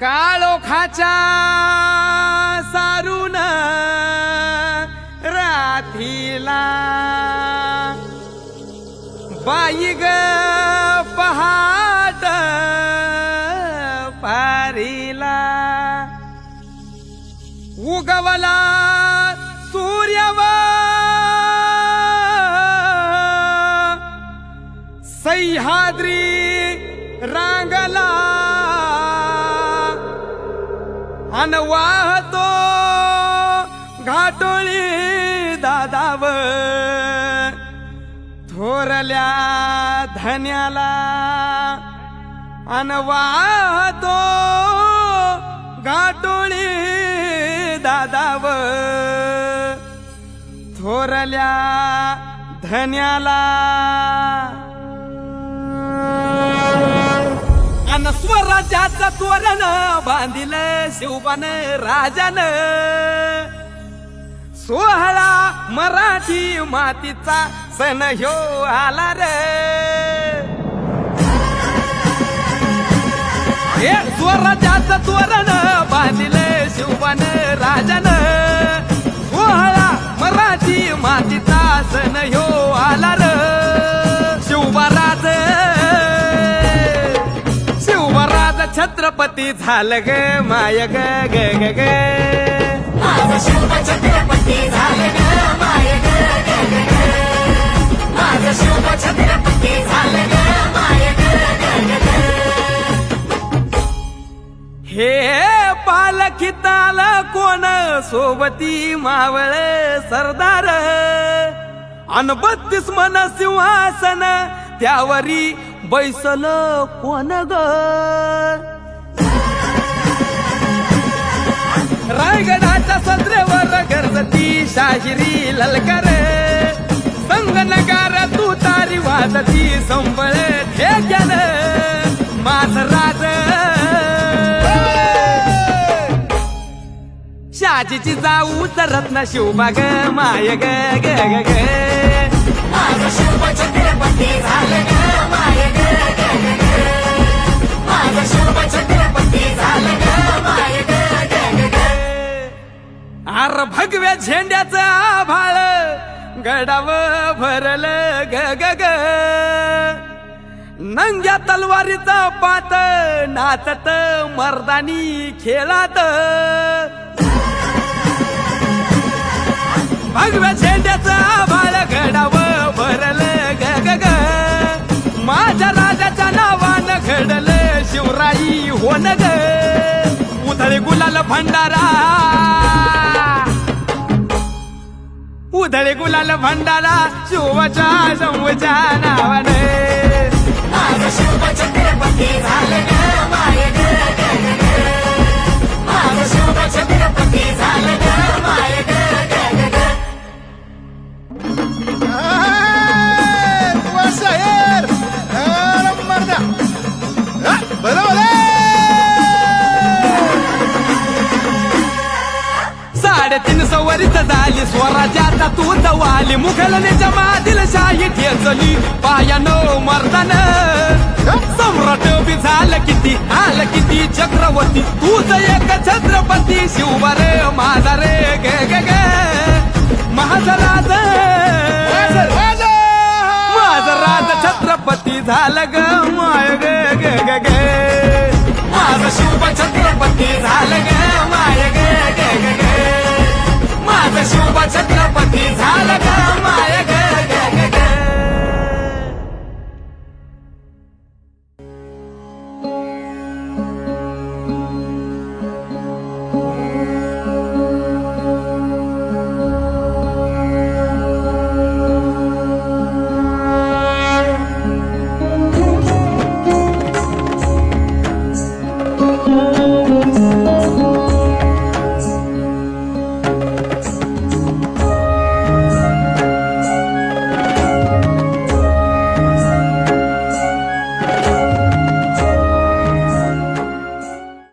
काळोखाच्या सारून राथीला बाई ग पहाट पारीला. उगवला सूर्यव सह्याद्री रांगला. अन वाहतो घाटोळी दादाव थोरल्या धन्याला अन वाहतो घाटोळी दादाव थोरल्या धन्याला अन स्वराज्याचं तोरण बांधिलं शिवबान राजान. सोहळा मराठी मातीचा सण ह्यो आला रे. हे स्वराज्याचं तोरण बांधिलं छत्रपती झालं ग माय ग ग ग ग. माझं शिव छत्रपती झालं ग माय ग छत्रपती ग माय. हे पालखिताल कोण? सोबती मावळ सरदार. अन बत्तीस मन सिंहासन त्यावरी बैसल कोण ग? रायगडाच्या सत्रेवर गरजती शाहिरी ललकर. संगनगार तू तारी वाजती संबळ ठेक्यान. माझ राज. शाजीची जाऊ रत्न शिवबाग माय ग ग ग ग. माझं शिव झालं ग ग ग. आर अर भगव्या झेंड्याचं आभाळ गडाव भरल ग ग ग. नंग्या तलवारीचा पात नाचत मर्दानी खेळात. भगव्या शिवराई होन ग उधळे गुलाल भंडारा उधळे गुलाल भंडारा शिवच्या शंभूच्या नावाने माझं शिव छत्रपती झालं ग माय ग ग ग ग. साडेतीन सवरीत झाली. स्वराज्याचा तू जवाली. मुघलनेच्या मादील शाही ठेचली. पायानो मर्दान सम्राट बी झालं किती आलं किती? चक्रवर्ती तूच एक छत्रपती. शिवबार माझा रे ग ग ग. माझा राज माझा राज छत्रपती झालं ग.